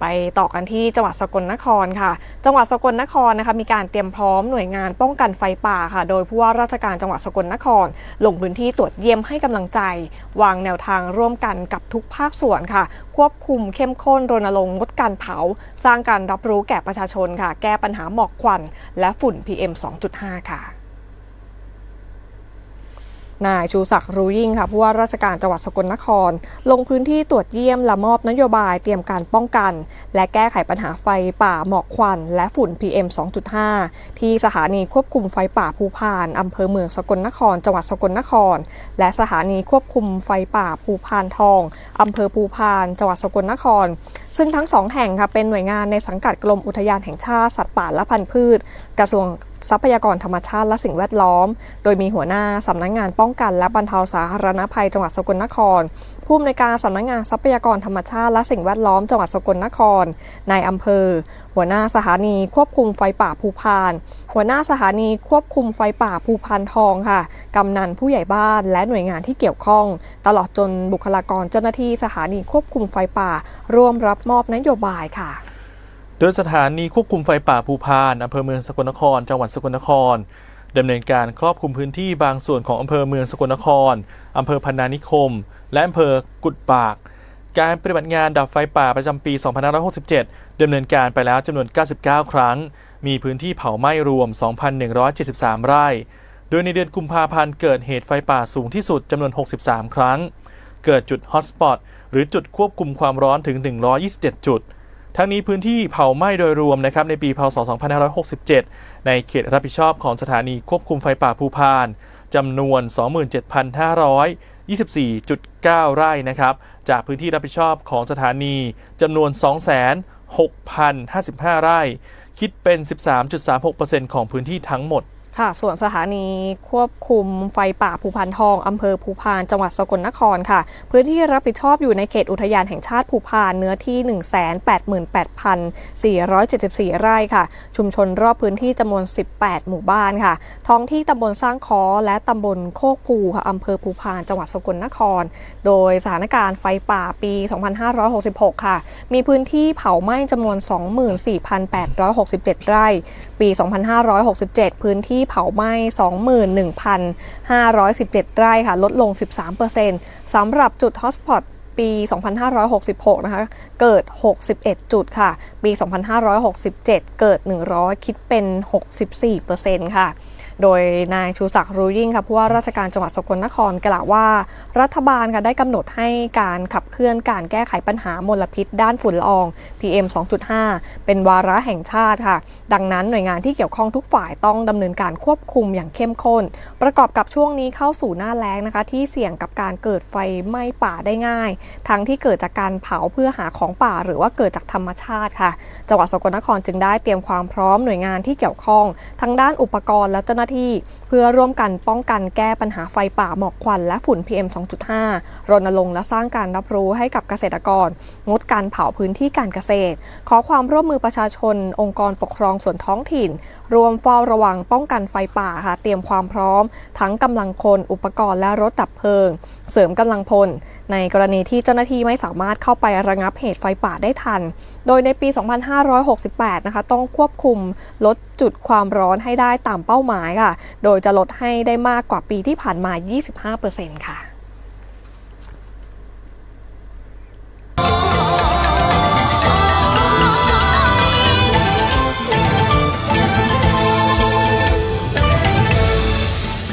ไปต่อกันที่จังหวัดสกลนครค่ะ จังหวัดสกลนครนะคะมีการเตรียมพร้อมหน่วยงานป้องกันไฟป่าค่ะ โดยผู้ว่าราชการจังหวัดสกลนคร ลงพื้นที่ตรวจเยี่ยมให้กำลังใจ วางแนวทางร่วมกันกับทุกภาคส่วนค่ะ ควบคุมเข้มข้นรณรงค์งดการเผา สร้างการรับรู้แก่ประชาชนค่ะ แก้ปัญหาหมอกควัน และฝุ่น PM 2.5 ค่ะ นายชูศักดิ์รู้ยิ่งค่ะผู้ว่าราชการจังหวัดสกลนคร ลงพื้นที่ตรวจเยี่ยมและมอบนโยบายเตรียมการป้องกัน และแก้ไขปัญหาไฟป่าหมอกควัน และฝุ่น PM 2.5 ที่สถานีควบคุมไฟป่าภูพานอำเภอเมืองสกลนคร จังหวัดสกลนคร และสถานีควบคุมไฟป่าภูพานทองอำเภอภูพาน จังหวัดสกลนคร ซึ่งทั้งสองแห่งค่ะเป็นหน่วยงานในสังกัดกรมอุทยานแห่งชาติสัตว์ป่าและพันธุ์พืช กระทรวง ทรัพยากรธรรมชาติและสิ่งแวดล้อม โดยมีหัวหน้าสำนักงงานป้องกันและบรรเทาสาธารณภัยจังหวัดสกลนคร ผู้อำนวยการสำนักงงานทรัพยากรธรรมชาติและสิ่งแวดล้อมจังหวัดสกลนคร นายอำเภอ หัวหน้าสถานีควบคุมไฟป่าภูพาน หัวหน้าสถานีควบคุมไฟป่าภูพานทองค่ะ กำนันผู้ใหญ่บ้านและหน่วยงานที่เกี่ยวข้อง ตลอดจนบุคลากรเจ้าหน้าที่สถานีควบคุมไฟป่า ร่วมรับมอบนโยบายค่ะ โดยสถานีควบคุมไฟป่าภูพานอำเภอเมืองสกลนคร จังหวัดสกลนครดำเนินการครอบคลุมพื้นที่บางส่วนของอำเภอเมืองสกลนครอำเภอพันนานิคม และอำเภอกุดปาก การปฏิบัติงานดับไฟป่าประจำปี 2567ดำเนินการไปแล้วจำนวน 99 ครั้ง มีพื้นที่เผาไหม้รวม 2,173 ไร่ โดยในเดือนกุมภาพันธ์เกิดเหตุไฟป่าสูงที่สุดจำนวน 63 ครั้ง เกิดจุดฮอตสปอตหรือจุดควบคุมความร้อนถึง 127 จุด ทั้งนี้พื้นที่เผาไหม้โดยรวมนะครับในปีพศ 2567 ในเขตรับผิดชอบของสถานีควบคุมไฟป่าภูพานจำนวน 27,524.9 ไร่นะครับ จากพื้นที่รับผิดชอบของสถานีจำนวน 26,055 ไร่ คิดเป็น 13.36%ของพื้นที่ทั้งหมด ค่ะ ส่วนสถานีควบคุมไฟป่าภูพานทอง อำเภอภูพาน จังหวัดสกลนครค่ะ พื้นที่รับผิดชอบอยู่ในเขตอุทยานแห่งชาติภูพาน เนื้อที่ 188,474 ไร่ค่ะ ชุมชนรอบพื้นที่จำนวน 18 หมู่บ้านค่ะ ท้องที่ตำบลสร้างคอและตำบลโคกภูค่ะอำเภอภูพาน จังหวัดสกลนคร โดยสถานการณ์ไฟป่าปี 2566 ค่ะ มีพื้นที่เผาไหม้จำนวน 24,867 ไร่ ปี 2567 พื้นที่ที่เผาไหม้ 21,517 ไร่ค่ะ ลดลง 13%สำหรับจุดฮอสปอตปี 2566 นะคะ เกิด 61 จุดค่ะ ปี 2567 เกิด 100 คิดเป็น 64%ค่ะ โดยนายชูศักดิ์รู้ยิ่งค่ะผู้ว่าราชการจังหวัดสกลนครกล่าวว่า รัฐบาลค่ะได้กำหนดให้การขับเคลื่อนการแก้ไขปัญหามลพิษ ด้านฝุ่นละออง PM 2.5 เป็นวาระแห่งชาติค่ะ ดังนั้นหน่วยงานที่เกี่ยวข้องทุกฝ่ายต้องดำเนินการควบคุมอย่างเข้มข้น ประกอบกับช่วงนี้เข้าสู่หน้าแล้งนะคะ ที่เสี่ยงกับการเกิดไฟไหม้ป่าได้ง่าย ทั้งที่เกิดจากการเผาเพื่อหาของป่า หรือว่าเกิดจากธรรมชาติค่ะ จังหวัดสกลนครจึงได้เตรียมความพร้อมหน่วยงานที่เกี่ยวข้องทั้งด้านอุปกรณ์และเจ้าหน้าที่ เพื่อร่วมกันป้องกันแก้ปัญหาไฟป่าหมอกควันและฝุ่น PM 2.5 รณรงค์และสร้างการรับรู้ให้กับเกษตรกร งดการเผาพื้นที่การเกษตร ขอความร่วมมือประชาชน องค์กรปกครองส่วนท้องถิ่น รวมเฝ้าระวังป้องกันไฟป่าค่ะเตรียมความพร้อม ทั้งกำลังคนอุปกรณ์และรถดับเพลิง เสริมกำลังพล ในกรณีที่เจ้าหน้าที่ไม่สามารถเข้าไประงับเหตุไฟป่าได้ทัน โดยในปี 2568 นะคะต้องควบคุมลด จุดความร้อนให้ได้ตามเป้าหมายค่ะ โดยจะลดให้ได้มากกว่าปีที่ผ่านมา 25%ค่ะ